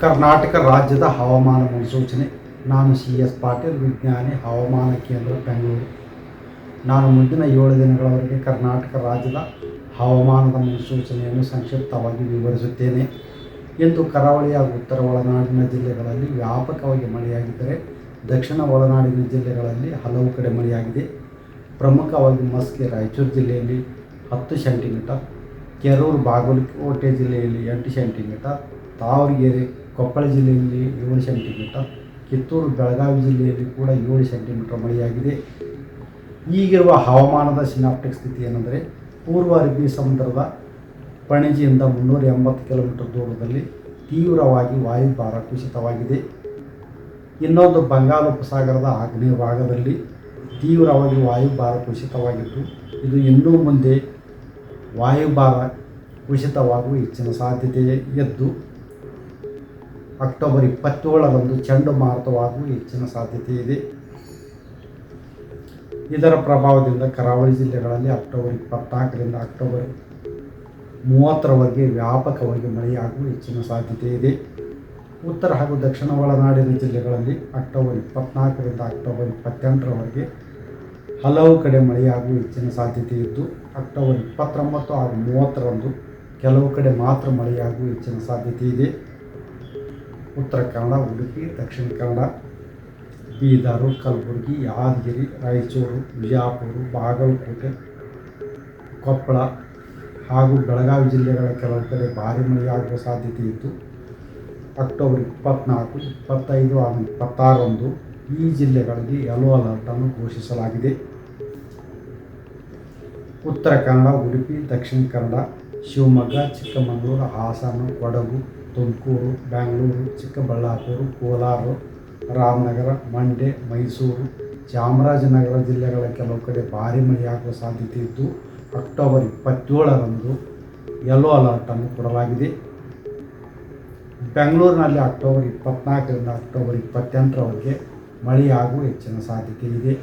ಕರ್ನಾಟಕ ರಾಜ್ಯದ ಹವಾಮಾನ ಮುನ್ಸೂಚನೆ. ನಾನು ಸಿ ಎಸ್ ಪಾಟೀಲ್, ವಿಜ್ಞಾನಿ, ಹವಾಮಾನ ಕೇಂದ್ರ, ಬೆಂಗಳೂರು. ನಾನು ಮುಂದಿನ ಏಳು ದಿನಗಳವರೆಗೆ ಕರ್ನಾಟಕ ರಾಜ್ಯದ ಹವಾಮಾನದ ಮುನ್ಸೂಚನೆಯನ್ನು ಸಂಕ್ಷಿಪ್ತವಾಗಿ ವಿವರಿಸುತ್ತೇನೆ. ಇಂದು ಕರಾವಳಿ ಹಾಗೂ ಉತ್ತರ ಒಳನಾಡಿನ ಜಿಲ್ಲೆಗಳಲ್ಲಿ ವ್ಯಾಪಕವಾಗಿ ಮಳೆಯಾಗಿದ್ದರೆ, ದಕ್ಷಿಣ ಒಳನಾಡಿನ ಜಿಲ್ಲೆಗಳಲ್ಲಿ ಹಲವು ಕಡೆ ಮಳೆಯಾಗಿದೆ. ಪ್ರಮುಖವಾಗಿ ಮಸ್ಕಿ, ರಾಯಚೂರು ಜಿಲ್ಲೆಯಲ್ಲಿ ಹತ್ತು ಸೆಂಟಿಮೀಟರ್, ಕೆರೂರು, ಬಾಗಲಕೋಟೆ ಜಿಲ್ಲೆಯಲ್ಲಿ ಎಂಟು ಸೆಂಟಿಮೀಟರ್ ತಾವರಗೆರೆ ಕೊಪ್ಪಳ ಜಿಲ್ಲೆಯಲ್ಲಿ ಏಳು ಸೆಂಟಿಮೀಟರ್, ಕಿತ್ತೂರು, ಬೆಳಗಾವಿ ಜಿಲ್ಲೆಯಲ್ಲಿ ಕೂಡ ಏಳು ಸೆಂಟಿಮೀಟರ್ ಮಳೆಯಾಗಿದೆ. ಈಗಿರುವ ಹವಾಮಾನದ ಸಿನಾಪ್ಟಿಕ್ ಸ್ಥಿತಿ ಏನೆಂದರೆ, ಪೂರ್ವ ಅರಬ್ಬಿ ಸಮುದ್ರದ ಪಣಜಿಯಿಂದ ಮುನ್ನೂರ ಎಂಬತ್ತು ಕಿಲೋಮೀಟರ್ ದೂರದಲ್ಲಿ ತೀವ್ರವಾಗಿ ವಾಯುಭಾರ ಕುಸಿತವಾಗಿದೆ. ಇನ್ನೊಂದು ಬಂಗಾಳ ಉಪಸಾಗರದ ಆಗ್ನೇಯ ಭಾಗದಲ್ಲಿ ತೀವ್ರವಾಗಿ ವಾಯುಭಾರ ಕುಸಿತವಾಗಿದ್ದು, ಇದು ಇನ್ನೂ ಮುಂದೆ ವಾಯುಭಾರ ಕುಸಿತವಾಗುವ ಹೆಚ್ಚಿನ ಸಾಧ್ಯತೆ ಎದ್ದು, ಅಕ್ಟೋಬರ್ ಇಪ್ಪತ್ತೇಳರಂದು ಚಂಡಮಾರುತವಾಗುವ ಹೆಚ್ಚಿನ ಸಾಧ್ಯತೆ ಇದೆ. ಇದರ ಪ್ರಭಾವದಿಂದ ಕರಾವಳಿ ಜಿಲ್ಲೆಗಳಲ್ಲಿ ಅಕ್ಟೋಬರ್ ಇಪ್ಪತ್ನಾಲ್ಕರಿಂದ ಅಕ್ಟೋಬರ್ ಮೂವತ್ತರವರೆಗೆ ವ್ಯಾಪಕವಾಗಿ ಮಳೆಯಾಗುವ ಹೆಚ್ಚಿನ ಸಾಧ್ಯತೆ ಇದೆ. ಉತ್ತರ ಹಾಗೂ ದಕ್ಷಿಣ ಒಳನಾಡಿನ ಜಿಲ್ಲೆಗಳಲ್ಲಿ ಅಕ್ಟೋಬರ್ ಇಪ್ಪತ್ನಾಲ್ಕರಿಂದ ಅಕ್ಟೋಬರ್ ಇಪ್ಪತ್ತೆಂಟರವರೆಗೆ ಹಲವು ಕಡೆ ಮಳೆಯಾಗುವ ಹೆಚ್ಚಿನ ಸಾಧ್ಯತೆ ಇದ್ದು, ಅಕ್ಟೋಬರ್ ಇಪ್ಪತ್ತೊಂಬತ್ತು ಹಾಗೂ ಮೂವತ್ತರಂದು ಕೆಲವು ಕಡೆ ಮಾತ್ರ ಮಳೆಯಾಗುವ ಹೆಚ್ಚಿನ ಸಾಧ್ಯತೆ ಇದೆ. ಉತ್ತರ ಕನ್ನಡ, ಉಡುಪಿ, ದಕ್ಷಿಣ ಕನ್ನಡ, ಬೀದರು, ಕಲಬುರಗಿ, ಯಾದಗಿರಿ, ರಾಯಚೂರು ವಿಜಯಪುರ ಬಾಗಲಕೋಟೆ, ಕೊಪ್ಪಳ ಹಾಗೂ ಬೆಳಗಾವಿ ಜಿಲ್ಲೆಗಳ ಕೆಲವು ಕಡೆ ಭಾರಿ ಮಳೆಯಾಗುವ ಸಾಧ್ಯತೆ ಇದ್ದು, ಅಕ್ಟೋಬರ್ ಇಪ್ಪತ್ತ್ನಾಲ್ಕು ಇಪ್ಪತ್ತೈದು ಹಾಗೂ ಇಪ್ಪತ್ತಾರರಂದು ಈ ಜಿಲ್ಲೆಗಳಲ್ಲಿ ಯೆಲ್ಲೋ ಅಲರ್ಟನ್ನು ಘೋಷಿಸಲಾಗಿದೆ. ಉತ್ತರ ಕನ್ನಡ, ಉಡುಪಿ, ದಕ್ಷಿಣ ಕನ್ನಡ, ಶಿವಮೊಗ್ಗ, ಚಿಕ್ಕಮಗಳೂರು, ಹಾಸನ, ಕೊಡಗು, ತುಮಕೂರು, ಬೆಂಗಳೂರು, ಚಿಕ್ಕಬಳ್ಳಾಪುರ, ಕೋಲಾರ, ರಾಮನಗರ, ಮಂಡ್ಯ, ಮೈಸೂರು, ಚಾಮರಾಜನಗರ ಜಿಲ್ಲೆಗಳ ಕೆಲವು ಕಡೆ ಭಾರಿ ಮಳೆಯಾಗುವ ಸಾಧ್ಯತೆ ಇದ್ದು, ಅಕ್ಟೋಬರ್ ಇಪ್ಪತ್ತೇಳರಂದು ಯೆಲ್ಲೋ ಅಲರ್ಟನ್ನು ಕೊಡಲಾಗಿದೆ. ಬೆಂಗಳೂರಿನಲ್ಲಿ ಅಕ್ಟೋಬರ್ ಇಪ್ಪತ್ತ್ನಾಲ್ಕರಿಂದ ಅಕ್ಟೋಬರ್ ಇಪ್ಪತ್ತೆಂಟರವರೆಗೆ ಮಳೆಯಾಗುವ ಹೆಚ್ಚಿನ ಸಾಧ್ಯತೆ ಇದೆ.